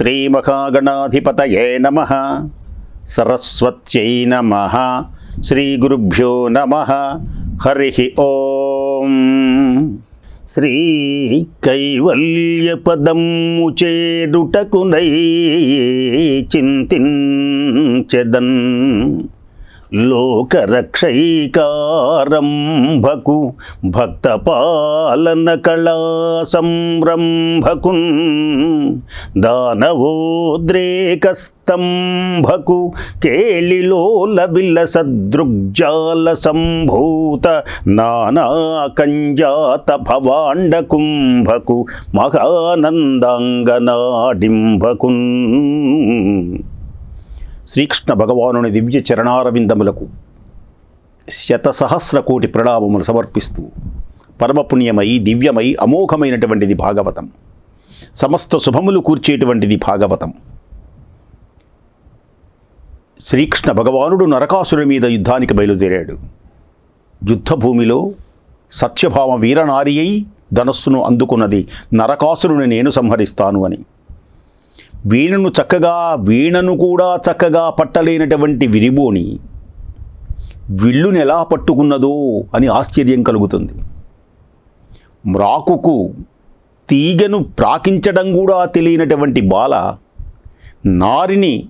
శ్రీమహాగణాధిపతయే నమ. సరస్వత్యై నమ. శ్రీగురుభ్యో నమ. హరి ఓం. శ్రీ కైవల్యపదము చేరుటకునై చింతించెదన్. లోకరక్షైకారంభకు భక్తపాలన కళా సంరంభకున్ దానవోద్రేకస్తంభకు కేళిలోల విల్లసదృగ్జాల సంభూత నానాకంజాత భవాండకుంభకు మహానందాంగనాడింభకున్ శ్రీకృష్ణ భగవానుని దివ్య చరణారవిందములకు శతసహస్ర కోటి ప్రణామములు సమర్పిస్తూ పరమపుణ్యమై దివ్యమై అమోఘమైనటువంటిది భాగవతం. సమస్త శుభములు కూర్చేటువంటిది భాగవతం. శ్రీకృష్ణ భగవానుడు నరకాసురుడి మీద యుద్ధానికి బయలుదేరాడు. యుద్ధభూమిలో సత్యభామ వీరనారి అయి ధనస్సును అందుకున్నది నరకాసురుని నేను సంహరిస్తాను అని. వీణను చక్కగా వీణను కూడా చక్కగా పట్టలేనటువంటి విరిబోని విల్లుని ఎలా పట్టుకున్నదో అని ఆశ్చర్యం కలుగుతుంది. మ్రాకుకు తీగను ప్రాకించడం కూడా తెలియనటువంటి బాల నారిని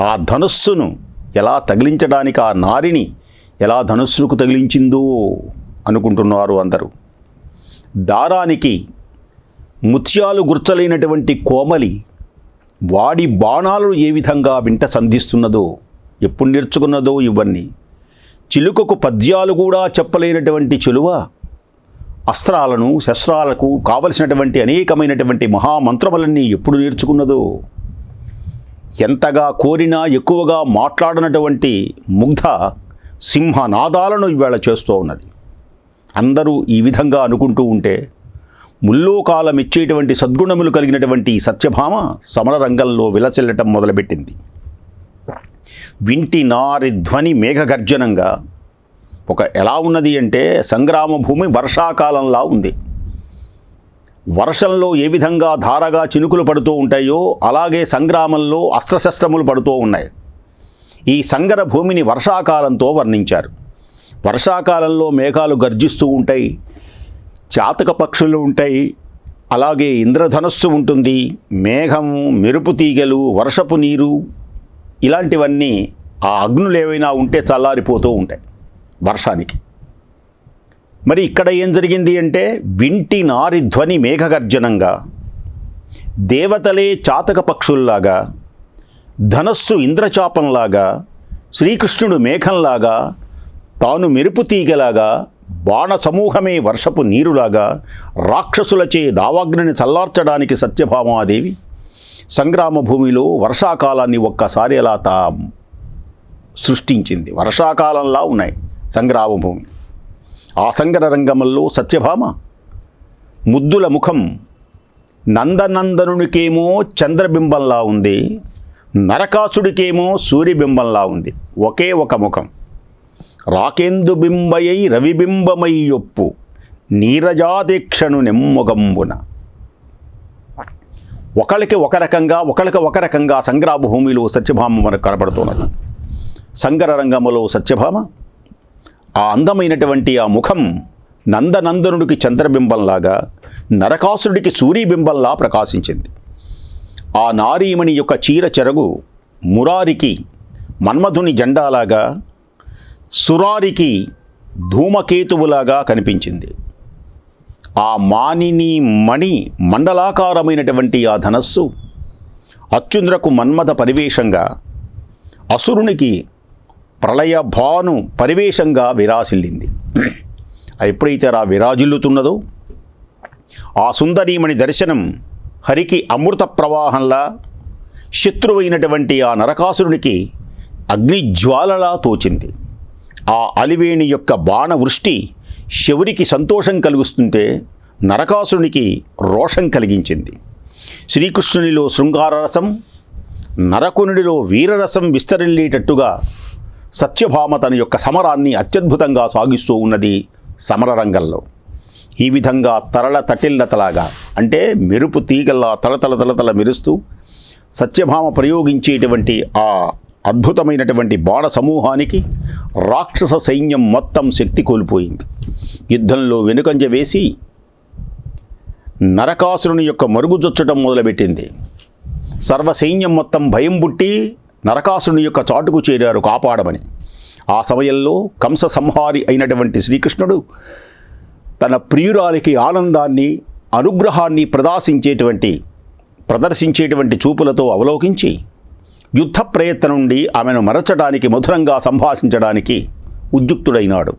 ఆ ధనుస్సును ఎలా తగిలించడానికి ఆ నారిని ఎలా ధనుస్సుకు తగిలించిందో అనుకుంటున్నారు అందరూ. దారానికి ముత్యాలు గుర్చలేనటువంటి కోమలి వాడి బాణాలను ఏ విధంగా వింట సంధిస్తున్నదో ఎప్పుడు నేర్చుకున్నదో ఇవన్నీ. చిలుకకు పద్యాలు కూడా చెప్పలేనటువంటి చెలువ అస్త్రాలను శస్త్రాలకు కావలసినటువంటి అనేకమైనటువంటి మహామంత్రములన్నీ ఎప్పుడు నేర్చుకున్నదో. ఎంతగా కోరినా ఎక్కువగా మాట్లాడినటువంటి ముగ్ధ సింహనాదాలను ఇవాళ చేస్తూ ఉన్నది. అందరూ ఈ విధంగా అనుకుంటూ ఉంటే ముల్లోకాలం ఇచ్చేటువంటి సద్గుణములు కలిగినటువంటి సత్యభామ సమర రంగంలో విలసిల్లటం మొదలుపెట్టింది. వింటి నారి ధ్వని మేఘగర్జనంగా ఒక ఎలా ఉన్నది అంటే సంగ్రామ భూమి వర్షాకాలంలా ఉంది. వర్షంలో ఏ విధంగా ధారగా చినుకులు పడుతూ ఉంటాయో అలాగే సంగ్రామంలో అస్త్రశస్త్రములు పడుతూ ఉన్నాయి. ఈ సంగర భూమిని వర్షాకాలంతో వర్ణించారు. వర్షాకాలంలో మేఘాలు గర్జిస్తూ ఉంటాయి. చాతక పక్షులు ఉంటాయి. అలాగే ఇంద్రధనస్సు ఉంటుంది. మేఘము మెరుపు తీగలు వర్షపు నీరు ఇలాంటివన్నీ ఆ అగ్నులు ఏవైనా ఉంటే చల్లారిపోతూ ఉంటాయి వర్షానికి. మరి ఇక్కడ ఏం జరిగింది అంటే వింటి నారి ధ్వని మేఘగర్జనంగా దేవతలే చాతక పక్షుల్లాగా ధనస్సు ఇంద్రచాపంలాగా శ్రీకృష్ణుడు మేఘంలాగా తాను మెరుపు తీగలాగా బాణ సమూహమే వర్షపు నీరులాగా రాక్షసులచే దావాగ్నిని చల్లార్చడానికి సత్యభామాదేవి సంగ్రామ భూమిలో వర్షాకాలాన్ని ఒక్కసారి అలా తా సృష్టించింది. వర్షాకాలంలా ఉన్నాయి సంగ్రామ భూమి ఆ సంగర రంగంలో సత్యభామ ముద్దుల ముఖం నందనందనునికేమో చంద్రబింబంలా ఉంది నరకాసుడికేమో సూర్యబింబంలా ఉంది. ఒకే ఒక ముఖం. రాకేందు బింబయై రవిబింబమై యొప్పు నీరజాదీక్షను నెమ్మొగంబున. ఒకళ్ళకి ఒక రకంగా ఒకళ్ళకి ఒక రకంగా సంగ్రామభూమిలో సత్యభామ మనకు కనబడుతున్నది. సంగర రంగములో సత్యభామ. ఆ అందమైనటువంటి ఆ ముఖం నందనందనుడికి చంద్రబింబంలాగా నరకాసురుడికి సూర్యబింబంలా ప్రకాశించింది. ఆ నారీమణి యొక్క చీర చెరగు మురారికి మన్మధుని జెండాలాగా సురారికి ధూమకేతువులాగా కనిపించింది. ఆ మానిని మణి మండలాకారమైనటువంటి ఆ ధనస్సు అత్యుంద్రకు మన్మథ పరివేషంగా అసురునికి ప్రళయ భాను పరివేషంగా విరాసిల్లింది. ఎప్పుడైతే ఆ విరాజిల్లుతున్నదో ఆ సుందరీమణి దర్శనం హరికి అమృత ప్రవాహంలా శత్రువైనటువంటి ఆ నరకాసురునికి అగ్నిజ్వాలలా తోచింది. ఆ అలివేణి యొక్క బాణవృష్టి శౌరికి సంతోషం కలిగిస్తుంటే నరకాసురునికి రోషం కలిగించింది. శ్రీకృష్ణునిలో శృంగారరసం నరకునుడిలో వీరరసం విస్తరిల్లేటట్టుగా సత్యభామ తన యొక్క సమరాన్ని అత్యద్భుతంగా సాగిస్తూ ఉన్నది సమరరంగంలో. ఈ విధంగా తరల తటిల్లతలాగా అంటే మెరుపు తీగల్లా తలతల తలతల మెరుస్తూ సత్యభామ ప్రయోగించేటువంటి ఆ అద్భుతమైనటువంటి బాణ సమూహానికి రాక్షస సైన్యం మొత్తం శక్తి కోల్పోయింది. యుద్ధంలో వెనుకంజ వేసి నరకాసురుని యొక్క మరుగుజొచ్చటం మొదలుపెట్టింది. సర్వ సైన్యం మొత్తం భయం పుట్టి నరకాసురుని యొక్క చాటుకు చేరారు కాపాడమని. ఆ సమయంలో కంస సంహారి అయినటువంటి శ్రీకృష్ణుడు తన ప్రియురాలికి ఆనందాన్ని అనుగ్రహాన్ని ప్రదర్శించేటువంటి ప్రదర్శించేటువంటి చూపులతో అవలోకించి యుద్ధ ప్రయత్నం నుండి ఆమెను మరచడానికి మధురంగా సంభాషించడానికి ఉద్యుక్తుడైనాడు.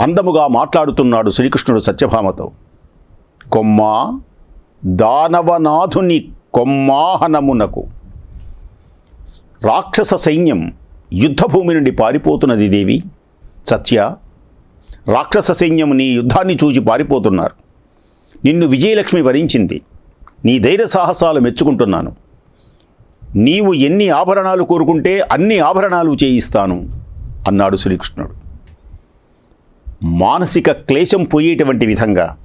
అందముగా మాట్లాడుతున్నాడు శ్రీకృష్ణుడు సత్యభామతో. కొమ్మా దానవనాథుని కొమ్మాహనమునకు. రాక్షస సైన్యం యుద్ధభూమి నుండి పారిపోతున్నది దేవి. సత్య రాక్షస సైన్యం నీ యుద్ధాన్ని చూచి పారిపోతున్నారు. నిన్ను విజయలక్ష్మి వరించింది. నీ ధైర్య సాహసాలు మెచ్చుకుంటున్నాను. నీవు ఎన్ని ఆభరణాలు కోరుకుంటే అన్ని ఆభరణాలు చేయిస్తాను అన్నాడు శ్రీకృష్ణుడు. మానసిక క్లేశం పోయేటువంటి విధంగా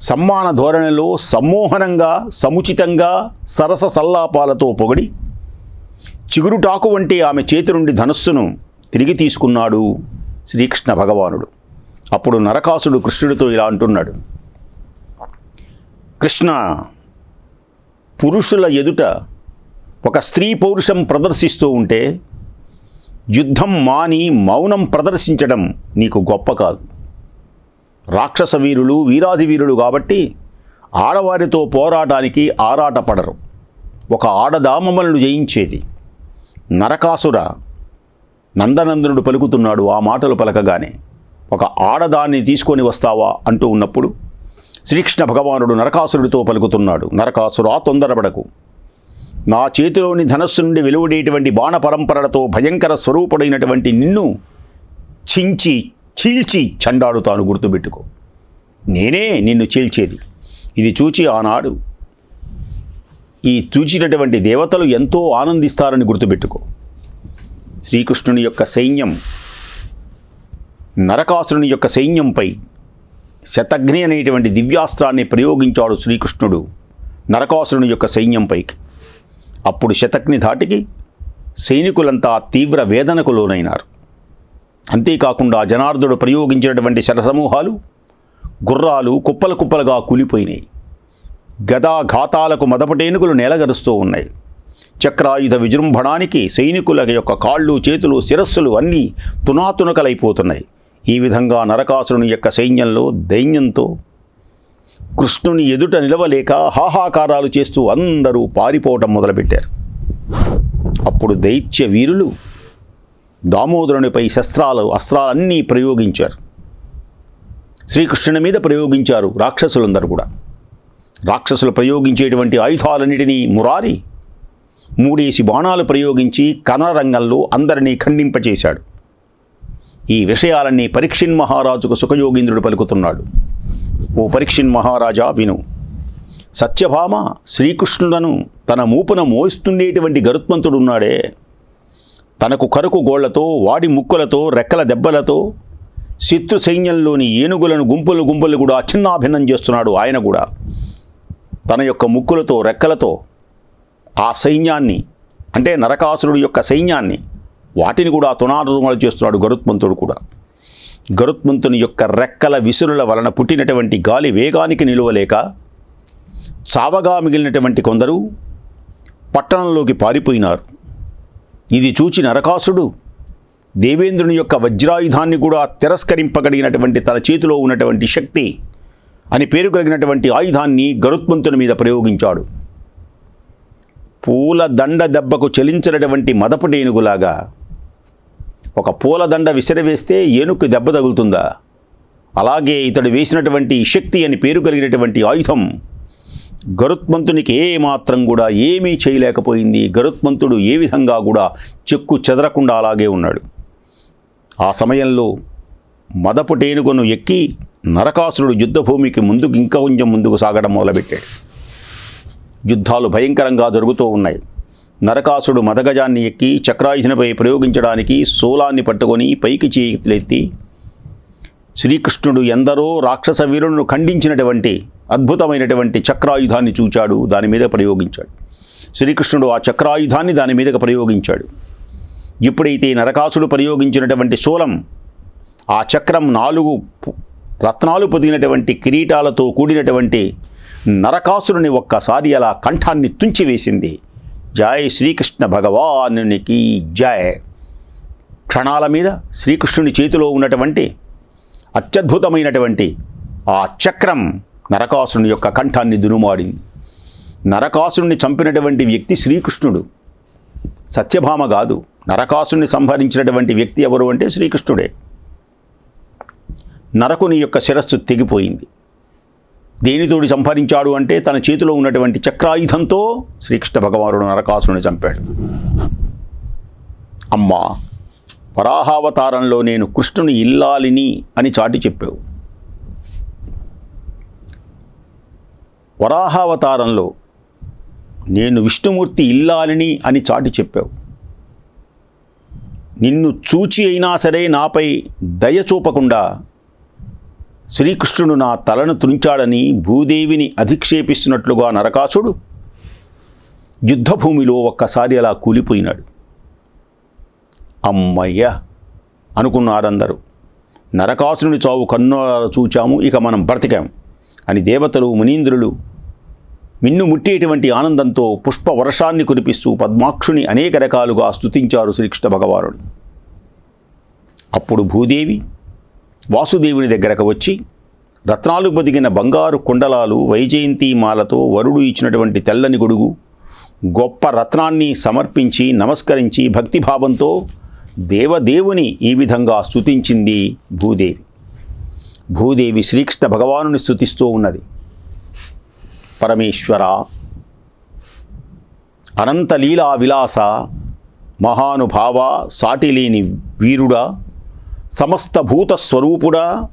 సమ్మాన ధోరణిలో సమ్మోహనంగా సముచితంగా సరస సల్లాపాలతో పొగిడి చిగురుటాకు వంటి ఆమె చేతి నుండి ధనస్సును తిరిగి తీసుకున్నాడు శ్రీకృష్ణ భగవానుడు. అప్పుడు నరకాసుడు కృష్ణుడితో ఇలా అంటున్నాడు. కృష్ణ పురుషుల ఎదుట ఒక స్త్రీ పౌరుషం ప్రదర్శిస్తూ ఉంటే యుద్ధం మాని మౌనం ప్రదర్శించడం నీకు గొప్ప కాదు. రాక్షస వీరులు వీరాది వీరులు కాబట్టి ఆడవారితో పోరాటానికి ఆరాటపడరు. ఒక ఆడదామములను జయించేది నరకాసుర నందనందనుడు పలుకుతున్నాడు ఆ మాటలు పలకగానే. ఒక ఆడదాన్ని తీసుకొని వస్తావా అంటూ ఉన్నప్పుడు శ్రీకృష్ణ భగవానుడు నరకాసురుడితో పలుకుతున్నాడు. నరకాసురా తొందరపడకు. నా చేతిలోని ధనస్సు నుండి వెలువడేటువంటి బాణ పరంపరలతో భయంకర స్వరూపుడైనటువంటి నిన్ను చించి చీల్చి చండాడుతాను గుర్తుపెట్టుకో. నేనే నిన్ను చీల్చేది. ఇది చూచి ఆనాడు ఈ చూచినటువంటి దేవతలు ఎంతో ఆనందిస్తారని గుర్తుపెట్టుకో. శ్రీకృష్ణుని యొక్క సైన్యం నరకాసురుని యొక్క సైన్యంపై శతఘ్ని అనేటువంటి దివ్యాస్త్రాన్ని ప్రయోగించాడు శ్రీకృష్ణుడు నరకాసురుని యొక్క సైన్యంపైకి. అప్పుడు శతక్ని ధాటికి సైనికులంతా తీవ్ర వేదనకు లోనైనారు. అంతేకాకుండా జనార్దుడు ప్రయోగించినటువంటి శరసమూహాలు గుర్రాలు కుప్పలు కుప్పలుగా కూలిపోయినాయి. గదాఘాతాలకు మదపటేనుగులు నేలగరుస్తూ ఉన్నాయి. చక్రాయుధ విజృంభణానికి సైనికుల యొక్క కాళ్ళు చేతులు శిరస్సులు అన్నీ తునాతునకలైపోతున్నాయి. ఈ విధంగా నరకాసురుని యొక్క సైన్యంలో దైన్యంతో కృష్ణుని ఎదుట నిలవలేక హాహాకారాలు చేస్తూ అందరూ పారిపోవటం మొదలుపెట్టారు. అప్పుడు దైత్య వీరులు దామోదరునిపై శస్త్రాలు అస్త్రాలన్నీ ప్రయోగించారు. శ్రీకృష్ణుని మీద ప్రయోగించారు రాక్షసులందరూ కూడా. రాక్షసులు ప్రయోగించేటువంటి ఆయుధాలన్నిటినీ మురారి మూడేసి బాణాలు ప్రయోగించి కనరంగంలో అందరినీ ఖండింపచేశాడు. ఈ విషయాలన్నీ పరీక్షిన్ మహారాజుకు సుఖయోగీంద్రుడు పలుకుతున్నాడు. ఓ పరీక్షిన్ మహారాజా విను. సత్యభామ శ్రీకృష్ణులను తన మూపున మోయిస్తుండేటువంటి గరుత్మంతుడున్నాడే. తనకు కరుకు గోళ్ళతో వాడి ముక్కులతో రెక్కల దెబ్బలతో శత్రు సైన్యంలోని ఏనుగులను గుంపులు గుంపులు కూడా చిన్నాభిన్నం చేస్తున్నాడు ఆయన కూడా. తన యొక్క ముక్కులతో రెక్కలతో ఆ సైన్యాన్ని అంటే నరకాసురుడు యొక్క సైన్యాన్ని వాటిని కూడా తునాతుమలు చేస్తున్నాడు గరుత్మంతుడు కూడా. గరుత్మంతుని యొక్క రెక్కల విసురుల వలన పుట్టినటువంటి గాలి వేగానికి నిలువలేక చావగా మిగిలినటువంటి కొందరు పట్టణంలోకి పారిపోయినారు. ఇది చూచి నరకాసుడు దేవేంద్రుని యొక్క వజ్రాయుధాన్ని కూడా తిరస్కరింపగలిగినటువంటి తన చేతిలో ఉన్నటువంటి శక్తి అని పేరు కలిగినటువంటి ఆయుధాన్ని గరుత్మంతుని మీద ప్రయోగించాడు. పూల దండ దెబ్బకు చలించినటువంటి మదపటేనుగులాగా ఒక పూలదండ విసిరవేస్తే ఏనుక్కు దెబ్బ తగులుతుందా? అలాగే ఇతడు వేసినటువంటి శక్తి అని పేరు కలిగినటువంటి ఆయుధం. గరుత్మంతునికి ఏమాత్రం కూడా ఏమీ చేయలేకపోయింది. గరుత్మంతుడు ఏ విధంగా కూడా చెక్కు చెదరకుండా అలాగే ఉన్నాడు. ఆ సమయంలో మదపు మదపుటేనుగును ఎక్కి నరకాసురుడు యుద్ధభూమికి ముందుకు ఇంకా కొంచెం ముందుకు సాగడం మొదలుపెట్టాడు. యుద్ధాలు భయంకరంగా జరుగుతూ ఉన్నాయి. నరకాసుడు మదగజాన్ని ఎక్కి చక్రాయుధనపై ప్రయోగించడానికి శూలాన్ని పట్టుకొని పైకి చేతులెత్తి శ్రీకృష్ణుడు ఎందరో రాక్షస వీరులను ఖండించినటువంటి అద్భుతమైనటువంటి చక్రాయుధాన్ని చూచాడు దాని మీద ప్రయోగించాడు. శ్రీకృష్ణుడు ఆ చక్రాయుధాన్ని దాని మీద ప్రయోగించాడు. ఎప్పుడైతే నరకాసుడు ప్రయోగించినటువంటి శూలం ఆ చక్రం నాలుగు రత్నాలు పొదిగినటువంటి కిరీటాలతో కూడినటువంటి నరకాసురుని ఒక్కసారి అలా కంఠాన్ని తుంచివేసింది. జై శ్రీకృష్ణ భగవానునికి జయ క్షణాల మీద శ్రీకృష్ణుని చేతిలో ఉన్నటువంటి అత్యద్భుతమైనటువంటి ఆ చక్రం నరకాసురుని యొక్క కంఠాన్ని దునుమాడింది. నరకాసురుని చంపినటువంటి వ్యక్తి శ్రీకృష్ణుడు. సత్యభామ కాదు నరకాసుని సంహరించినటువంటి వ్యక్తి ఎవరు అంటే శ్రీకృష్ణుడే. నరకుని యొక్క శిరస్సు తెగిపోయింది. దేనితోటి సంహరించాడు అంటే తన చేతిలో ఉన్నటువంటి చక్రాయుధంతో శ్రీకృష్ణ భగవానుడు నరకాసుని చంపాడు. అమ్మా వరాహావతారంలో నేను కృష్ణుని ఇల్లాలిని అని చాటి చెప్పావు. వరాహావతారంలో నేను విష్ణుమూర్తి ఇల్లాలిని అని చాటి చెప్పావు. నిన్ను చూచి అయినా సరే నాపై దయ చూపకుండా శ్రీకృష్ణుడు నా తలను తుంచాడని భూదేవిని అధిక్షేపిస్తున్నట్లుగా నరకాసుడు యుద్ధభూమిలో ఒక్కసారి అలా కూలిపోయినాడు. అమ్మయ్య అనుకున్నారందరూ. నరకాసురుని చావు కన్నుల చూచాము ఇక మనం బ్రతికాం అని దేవతలు మునీంద్రులు మిన్ను ముట్టేటువంటి ఆనందంతో పుష్ప వర్షాన్ని కురిపిస్తూ పద్మాక్షుని అనేక రకాలుగా స్తుతించారు శ్రీకృష్ణ భగవానుడు. అప్పుడు భూదేవి వాసుదేవుని దగ్గరకు వచ్చి రత్నాలు పొదిగిన బంగారు కుండలాలు వైజయంతి మాలతో వరుడు ఇచ్చినటువంటి తెల్లని గొడుగు గొప్ప రత్నాన్ని సమర్పించి నమస్కరించి భక్తిభావంతో దేవదేవుని ఈ విధంగా స్తుతించింది భూదేవి. భూదేవి శ్రీకృష్ణ భగవానుని స్థుతిస్తూ ఉన్నది. పరమేశ్వర అనంత లీలా విలాస మహానుభావ సాటిలేని వీరుడా సమస్త భూత స్వరూపుడా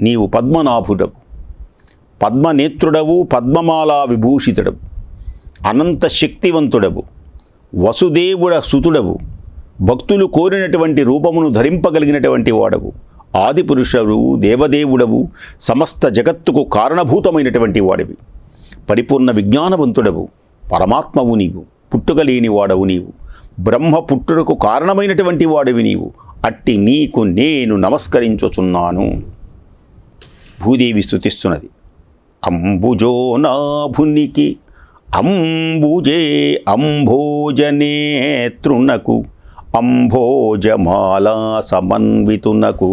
నీవు పద్మనాభుడవు. పద్మనేత్రుడవు పద్మమాలా విభూషితుడవు. అనంత శక్తివంతుడవు. వసుదేవుడ సుతుడవు. భక్తులు కోరినటువంటి రూపమును ధరింపగలిగినటువంటి వాడవు. ఆదిపురుషుడు దేవదేవుడవు. సమస్త జగత్తుకు కారణభూతమైనటువంటి వాడివి. పరిపూర్ణ విజ్ఞానవంతుడవు. పరమాత్మవు నీవు. పుట్టుకలేని వాడవు నీవు. బ్రహ్మ పుట్టుటకు కారణమైనటువంటి వాడివి నీవు. అట్టి నీకు నేను నమస్కరించుచున్నాను. భూదేవి స్థుతిస్తున్నది అంబుజో నాభునికి అంబుజే అంభోజనేతృనకు అంభోజమాలా సమన్వితునకు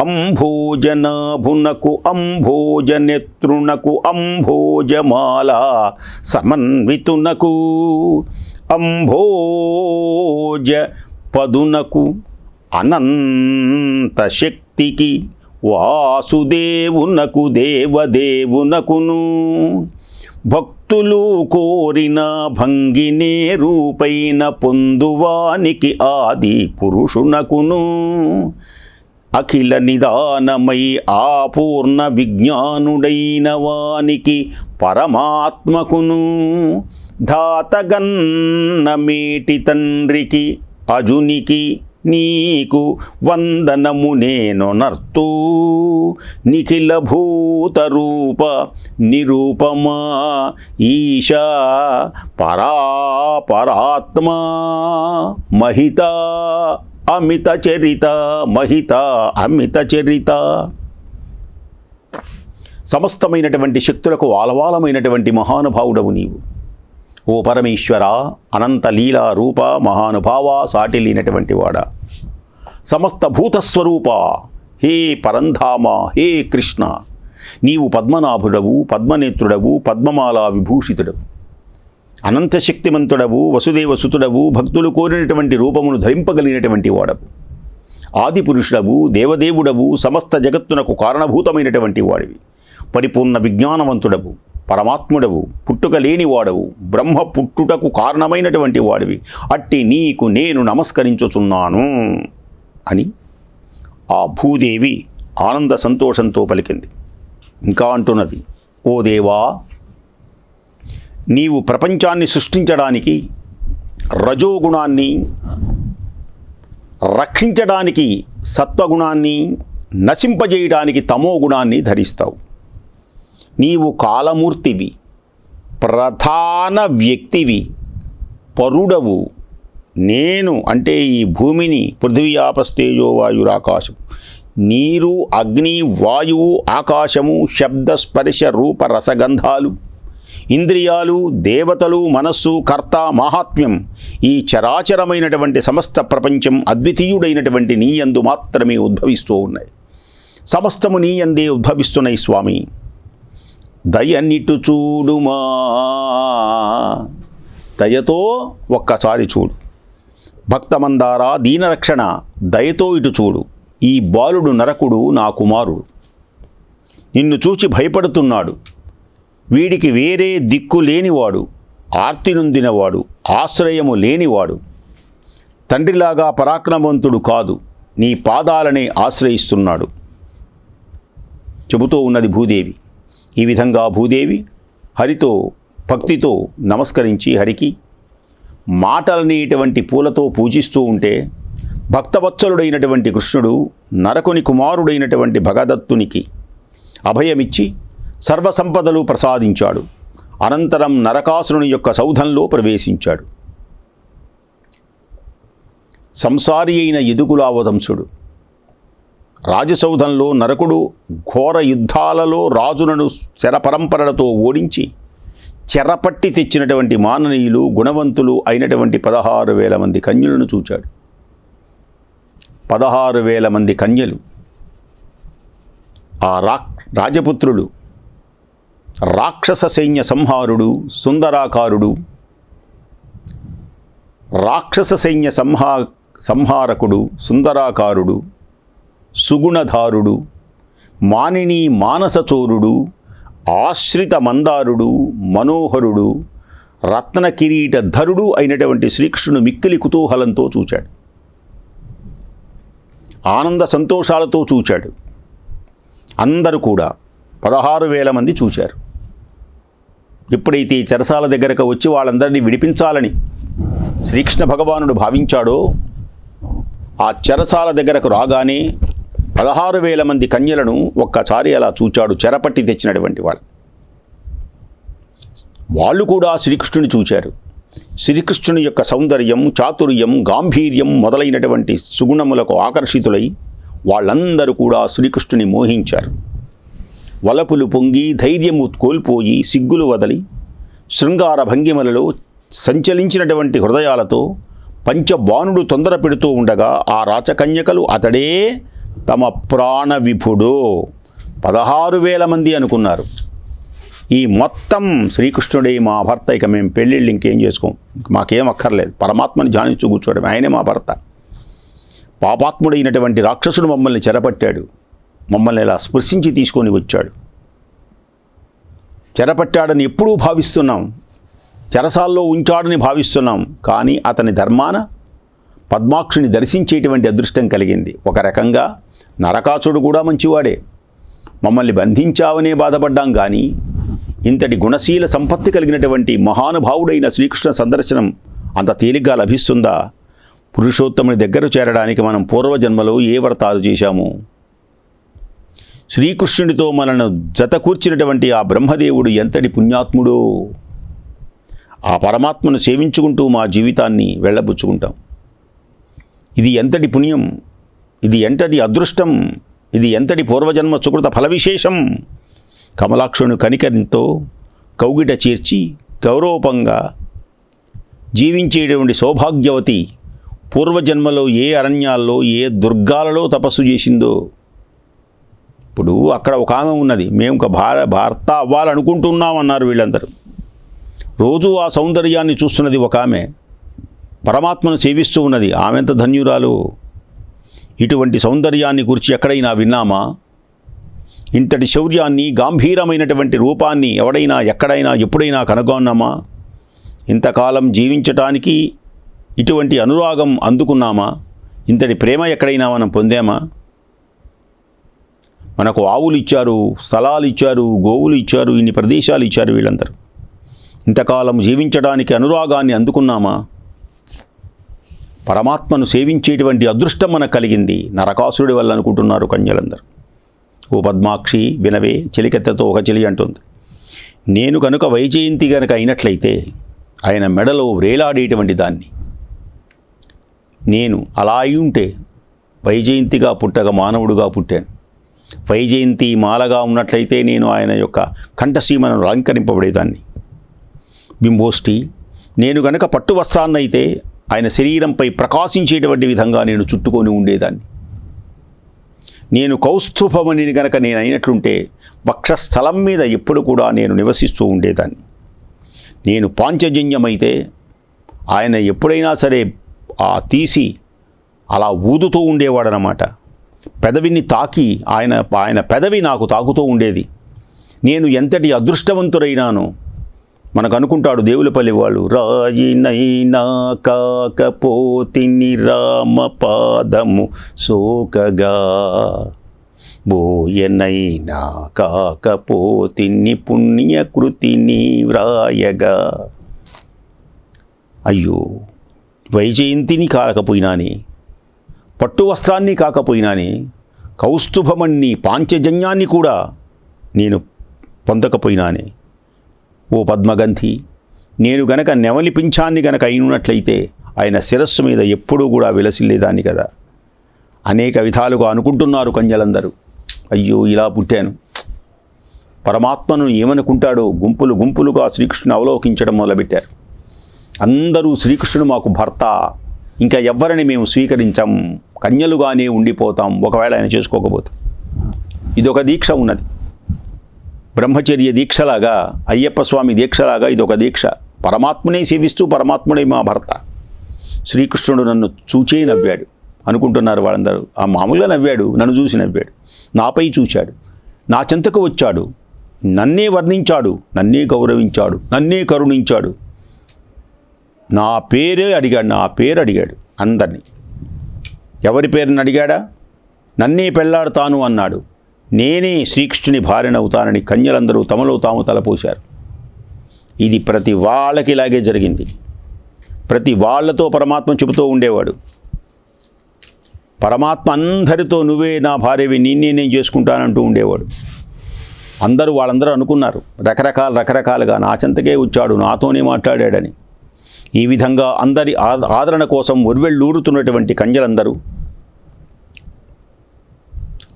అంభోజనాభునకు అంభోజనేతృనకు అంభోజమాలా సమన్వితునకు. అంభోజ పదునకు అనంత శక్తికి వాసుదేవునకు దేవదేవునకును. భక్తులు కోరిన భంగినే రూపైన పొందువానికి ఆది పురుషునకును. అఖిల నిదానమై ఆపూర్ణ విజ్ఞానుడైన వానికి పరమాత్మకును. ధాతగన్నమేటి తండ్రికి అజునికి నీకు వందనము నేను నర్తూ. నిఖిల భూత రూప నిరూపమా ఈశా పరాపరాత్మా. మహిత అమిత చరిత మహిత అమిత చరిత. సమస్తమైనటువంటి శక్తులకు ఆలవాలమైనటువంటి మహానుభావుడవు నీవు. ఓ పరమేశ్వర అనంత లీలా రూప మహానుభావ సాటి లేనటువంటి వాడా. సమస్త భూతస్వరూప హే పరంధామ హే కృష్ణ నీవు పద్మనాభుడవు పద్మనేత్రుడవు పద్మమాలా విభూషితుడవు. అనంత శక్తిమంతుడవు వసుదేవ సుతుడవు భక్తులు కోరినటువంటి రూపమును ధరింపగలిగినటువంటి వాడవు. ఆదిపురుషుడవు దేవదేవుడవు సమస్త జగత్తునకు కారణభూతమైనటువంటి వాడివి. పరిపూర్ణ విజ్ఞానవంతుడవు. పరమాత్ముడవు పుట్టుక లేనివాడవు బ్రహ్మ పుట్టుటకు కారణమైనటువంటి వాడివి. అట్టి నీకు నేను నమస్కరించుచున్నాను అని ఆ భూదేవి ఆనంద సంతోషంతో పలికింది. ఇంకా అంటున్నది ఓ దేవా నీవు ప్రపంచాన్ని సృష్టించడానికి రజోగుణాన్ని రక్షించడానికి సత్వగుణాన్ని నశింపజేయడానికి తమో గుణాన్ని ధరిస్తావు. నీవు కాలమూర్తివి ప్రధాన వ్యక్తివి పరుడవు. నేను అంటే ఈ భూమిని పృథివీ ఆపస్తేజో వాయురాకాశం నీరు అగ్ని వాయువు ఆకాశము శబ్ద స్పర్శ రూప రసగంధాలు. ఇంద్రియాలు దేవతలు మనస్సు కర్త మహాత్మ్యం. ఈ చరాచరమైనటువంటి సమస్త ప్రపంచం అద్వితీయుడైనటువంటి నీయందు మాత్రమే ఉద్భవిస్తూ ఉన్నాయి. సమస్తము నీయందే ఉద్భవిస్తున్నాయి స్వామి. దయనిటు చూడుమా. దయతో ఒక్కసారి చూడు. భక్తమందారా దీనరక్షణ దయతో ఇటు చూడు. ఈ బాలుడు నరకుడు నా కుమారుడు. నిన్ను చూచి భయపడుతున్నాడు. వీడికి వేరే దిక్కు లేనివాడు ఆర్తి నొందినవాడు ఆశ్రయము లేనివాడు. తండ్రిలాగా పరాక్రమవంతుడు కాదు నీ పాదాలనే ఆశ్రయిస్తున్నాడు. చెబుతూ ఉన్నది భూదేవి. ఈ విధంగా భూదేవి హరితో భక్తితో నమస్కరించి హరికి మాటలనేటువంటి పూలతో పూజిస్తూ ఉంటే భక్తవత్సలుడైనటువంటి కృష్ణుడు నరకుని కుమారుడైనటువంటి భగదత్తునికి అభయమిచ్చి సర్వసంపదలు ప్రసాదించాడు. అనంతరం నరకాసురుని యొక్క సౌధంలో ప్రవేశించాడు. సంసారి అయిన యదుకులావదంశుడు రాజసౌధంలో నరకుడు ఘోర యుద్ధాలలో రాజులను శరపరంపరలతో ఓడించి చెరపట్టి తెచ్చినటువంటి మాననీయులు గుణవంతులు అయినటువంటి పదహారు వేల మంది కన్యలను చూచాడు. పదహారు వేల మంది కన్యలు. ఆ రా రాజపుత్రులు రాక్షస సైన్య సంహారుడు సుందరాకారుడు రాక్షస సైన్య సంహా సంహారకుడు సుందరాకారుడు సుగుణధారుడు మానిని మానసచోరుడు ఆశ్రిత మందారుడు మనోహరుడు రత్న కిరీట ధరుడు అయినటువంటి శ్రీకృష్ణుడు మిక్కిలి కుతూహలంతో చూచాడు. ఆనంద సంతోషాలతో చూచాడు. అందరూ కూడా పదహారు వేల మంది చూచారు. ఎప్పుడైతే ఈ చెరసాల దగ్గరకు వచ్చి వాళ్ళందరినీ విడిపించాలని శ్రీకృష్ణ భగవానుడు భావించాడో ఆ చెరసాల దగ్గరకు రాగానే పదహారు వేల మంది కన్యలను ఒక్కసారి అలా చూచాడు చెరపట్టి తెచ్చినటువంటి వాళ్ళు. వాళ్ళు కూడా శ్రీకృష్ణుని చూచారు. శ్రీకృష్ణుని యొక్క సౌందర్యం చాతుర్యం గాంభీర్యం మొదలైనటువంటి సుగుణములకు ఆకర్షితులై వాళ్ళందరూ కూడా శ్రీకృష్ణుని మోహించారు. వలపులు పొంగి ధైర్యము కోల్పోయి సిగ్గులు వదలి శృంగార భంగిమలలో సంచలించినటువంటి హృదయాలతో పంచబాణుడు తొందర పెడుతూ ఉండగా ఆ రాచకన్యకలు అతడే తమ ప్రాణ విభుడు పదహారు వేల మంది అనుకున్నారు. ఈ మొత్తం శ్రీకృష్ణుడే మా భర్త ఇక మేము పెళ్ళిళ్ళు ఇంకేం చేసుకోం. మాకేం అక్కర్లేదు. పరమాత్మని ధ్యానించు కూర్చోవడం ఆయనే మా భర్త. పాపాత్ముడైనటువంటి రాక్షసుడు మమ్మల్ని చెరపట్టాడు. మమ్మల్ని ఇలా స్పృశించి తీసుకొని వచ్చాడు. చెరపట్టాడని ఎప్పుడూ భావిస్తున్నాం. చెరసాల్లో ఉంచాడని భావిస్తున్నాం. కానీ అతని ధర్మాన పద్మాక్షుని దర్శించేటువంటి అదృష్టం కలిగింది. ఒక రకంగా నరకాసుడు కూడా మంచివాడే. మమ్మల్ని బంధించావనే బాధపడ్డాం కానీ ఇంతటి గుణశీల సంపత్తి కలిగినటువంటి మహానుభావుడైన శ్రీకృష్ణ సందర్శనం అంత తేలిగ్గా లభిస్తుందా? పురుషోత్తముని దగ్గర చేరడానికి మనం పూర్వజన్మలో ఏ వ్రతాలు చేశాము? శ్రీకృష్ణుడితో మనను జతకూర్చినటువంటి ఆ బ్రహ్మదేవుడు ఎంతటి పుణ్యాత్ముడో! ఆ పరమాత్మను సేవించుకుంటూ మా జీవితాన్ని వెళ్ళబుచ్చుకుంటాం. ఇది ఎంతటి పుణ్యం! ఇది ఎంతటి అదృష్టం? ఇది ఎంతటి పూర్వజన్మ సుకృత ఫలవిశేషం? కమలాక్షుని కనికరింతో కౌగిట చేర్చి గౌరవపంగా జీవించేటువంటి సౌభాగ్యవతి పూర్వజన్మలో ఏ అరణ్యాల్లో ఏ దుర్గాలలో తపస్సు చేసిందో. ఇప్పుడు అక్కడ ఒక ఆమె ఉన్నది. మేము ఒక భార భర్త అవ్వాలనుకుంటున్నామన్నారు వీళ్ళందరూ. రోజు ఆ సౌందర్యాన్ని చూస్తున్నది ఒక ఆమె. పరమాత్మను సేవిస్తూ ఉన్నది. ఆమెంత ధన్యురాలు. ఇటువంటి సౌందర్యాన్ని గురించి ఎక్కడైనా విన్నామా? ఇంతటి శౌర్యాన్ని గాంభీరమైనటువంటి రూపాన్ని ఎవడైనా ఎక్కడైనా ఎప్పుడైనా కనుగొన్నామా? ఇంతకాలం జీవించటానికి ఇటువంటి అనురాగం అందుకున్నామా? ఇంతటి ప్రేమ ఎక్కడైనా మనం పొందామా? మనకు ఆవులు ఇచ్చారు స్థలాలు ఇచ్చారు గోవులు ఇచ్చారు ఇన్ని ప్రదేశాలు ఇచ్చారు వీళ్ళందరూ. ఇంతకాలం జీవించడానికి అనురాగాన్ని అందుకున్నామా? పరమాత్మను సేవించేటువంటి అదృష్టం మనకు కలిగింది. నరకాసురుడి వల్ల అనుకుంటున్నారు కన్యలందరూ. ఓ పద్మాక్షి వినవే చెలికెత్తతో ఒక చెలి అంటుంది. నేను కనుక వైజయంతి గనక అయినట్లయితే ఆయన మెడలో వేలాడేటువంటి దాన్ని. నేను అలా అయి ఉంటే వైజయంతిగా పుట్టక మానవుడుగా పుట్టాను. వైజయంతి మాలగా ఉన్నట్లయితే నేను ఆయన యొక్క కంఠసీమను అలంకరింపబడేదాన్ని. బింబోష్టి నేను గనక పట్టు వస్త్రాన్నైతే ఆయన శరీరంపై ప్రకాశించేటువంటి విధంగా నేను చుట్టుకొని ఉండేదాన్ని. నేను కౌస్తుభమని గనక నేను అయినట్లుంటే వక్షస్థలం మీద ఎప్పుడు కూడా నేను నివసిస్తూ ఉండేదాన్ని. నేను పాంచజన్యమైతే ఆయన ఎప్పుడైనా సరే ఆ తీసి అలా ఊదుతూ ఉండేవాడనమాట పెదవిని తాకి ఆయన ఆయన పెదవి నాకు తాకుతూ ఉండేది. నేను ఎంతటి అదృష్టవంతుడైనానో మనకు అనుకుంటాడు దేవులపల్లి వాళ్ళు రాయినైనా కాకపోతిని రామ పాదము సోకగా. బోయనైనా కాకపోతిని పుణ్యకృతిని వ్రాయగా. అయ్యో వైజయంతిని కాకపోయినాని పట్టు వస్త్రాన్ని కాకపోయినాని కౌస్తుభమణ్ణి పాంచజన్యాన్ని కూడా నేను పొందకపోయినానే. ఓ పద్మగంధి నేను గనక నెమలి పింఛాన్ని గనక అయినట్లయితే ఆయన శిరస్సు మీద ఎప్పుడూ కూడా విలసిల్లేదాన్ని కదా. అనేక విధాలుగా అనుకుంటున్నారు కన్యలందరూ. అయ్యో ఇలా పుట్టాను. పరమాత్మను ఏమనుకుంటాడో గుంపులు గుంపులుగా శ్రీకృష్ణుని అవలోకించడం మొదలుపెట్టారు. అందరూ శ్రీకృష్ణుడు మాకు భర్త. ఇంకా ఎవ్వరిని మేము స్వీకరించం. కన్యలుగానే ఉండిపోతాం. ఒకవేళ ఆయన చేసుకోకపోతే. ఇదొక దీక్ష ఉన్నది. బ్రహ్మచర్య దీక్షలాగా అయ్యప్ప స్వామి దీక్షలాగా ఇదొక దీక్ష. పరమాత్మనే సేవిస్తూ పరమాత్ముడే మా భర్త. శ్రీకృష్ణుడు నన్ను చూచే నవ్వాడు. అనుకుంటున్నారు వాళ్ళందరూ. ఆ మామూలుగా నవ్వాడు నన్ను చూసి నవ్వాడు. నాపై చూశాడు నా చెంతకు వచ్చాడు. నన్నే వర్ణించాడు. నన్నే గౌరవించాడు. నన్నే కరుణించాడు. నా పేరే అడిగాడు. నా పేరు అడిగాడు అందరినీ. ఎవరి పేరుని అడిగాడా? నన్నే పెళ్ళాడతాను అన్నాడు. నేనే శ్రీకృష్ణుని భార్యనవుతానని కన్యలందరూ తమలో తాము తలపోశారు. ఇది ప్రతి వాళ్ళకి ఇలాగే జరిగింది. ప్రతి వాళ్ళతో పరమాత్మ చెబుతూ ఉండేవాడు. పరమాత్మ అందరితో నువ్వే నా భార్యవి నిన్నే నేను చేసుకుంటానంటూ ఉండేవాడు. అందరూ వాళ్ళందరూ అనుకున్నారు రకరకాల రకరకాలుగా నా చెంతకే వచ్చాడు నాతోనే మాట్లాడాడని. ఈ విధంగా అందరి ఆ- ఆదరణ కోసం ఒరువెళ్ళూరుతున్నటువంటి కంజలందరూ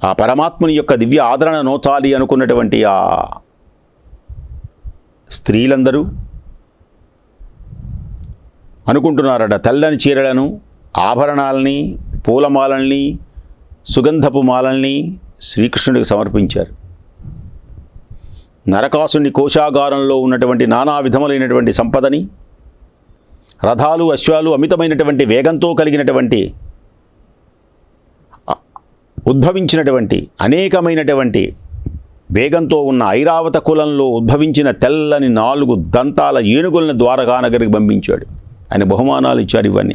ఆ పరమాత్ముని యొక్క దివ్య ఆదరణ నోచాలి అనుకున్నటువంటి ఆ స్త్రీలందరూ అనుకుంటున్నారట తెల్లని చీరలను ఆభరణాలని పూలమాలల్ని సుగంధపు మాలల్ని శ్రీకృష్ణుడికి సమర్పించారు. నరకాసుని కోశాగారంలో ఉన్నటువంటి నానా విధములైనటువంటి సంపదని రథాలు అశ్వాలు అమితమైనటువంటి వేగంతో కలిగినటువంటి ఉద్భవించినటువంటి అనేకమైనటువంటి వేగంతో ఉన్న ఐరావత కులంలో ఉద్భవించిన తెల్లని నాలుగు దంతాల ఏనుగులను ద్వారకా నగరికి పంపించాడు. ఆయన బహుమానాలు ఇచ్చారు ఇవన్నీ.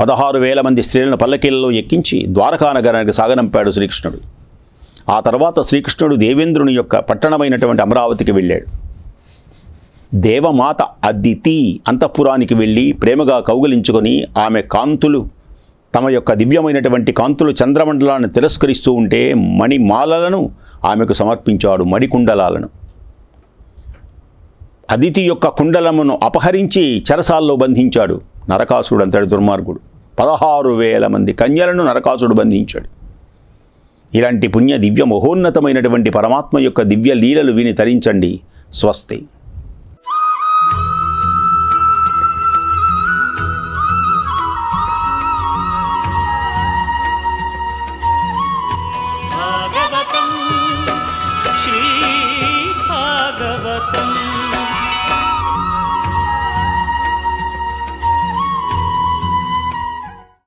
పదహారు వేల మంది స్త్రీలను పల్లకీలలో ఎక్కించి ద్వారకా నగరానికి సాగనంపాడు శ్రీకృష్ణుడు. ఆ తర్వాత శ్రీకృష్ణుడు దేవేంద్రుని యొక్క పట్టణమైనటువంటి అమరావతికి వెళ్ళాడు. దేవమాత అదితి అంతఃపురానికి వెళ్ళి ప్రేమగా కౌగిలించుకొని ఆమె కాంతులు తమ యొక్క దివ్యమైనటువంటి కాంతులు చంద్రమండలాన్ని తిరస్కరిస్తూ ఉంటే మణిమాలలను ఆమెకు సమర్పించాడు మణికుండలాలను. అదితి యొక్క కుండలమును అపహరించి చెరసాల్లో బంధించాడు నరకాసుడు అంతటి దుర్మార్గుడు. పదహారు వేల మంది కన్యలను నరకాసుడు బంధించాడు. ఇలాంటి పుణ్య దివ్య మహోన్నతమైనటువంటి పరమాత్మ యొక్క దివ్య లీలలు విని తరించండి. స్వస్తి.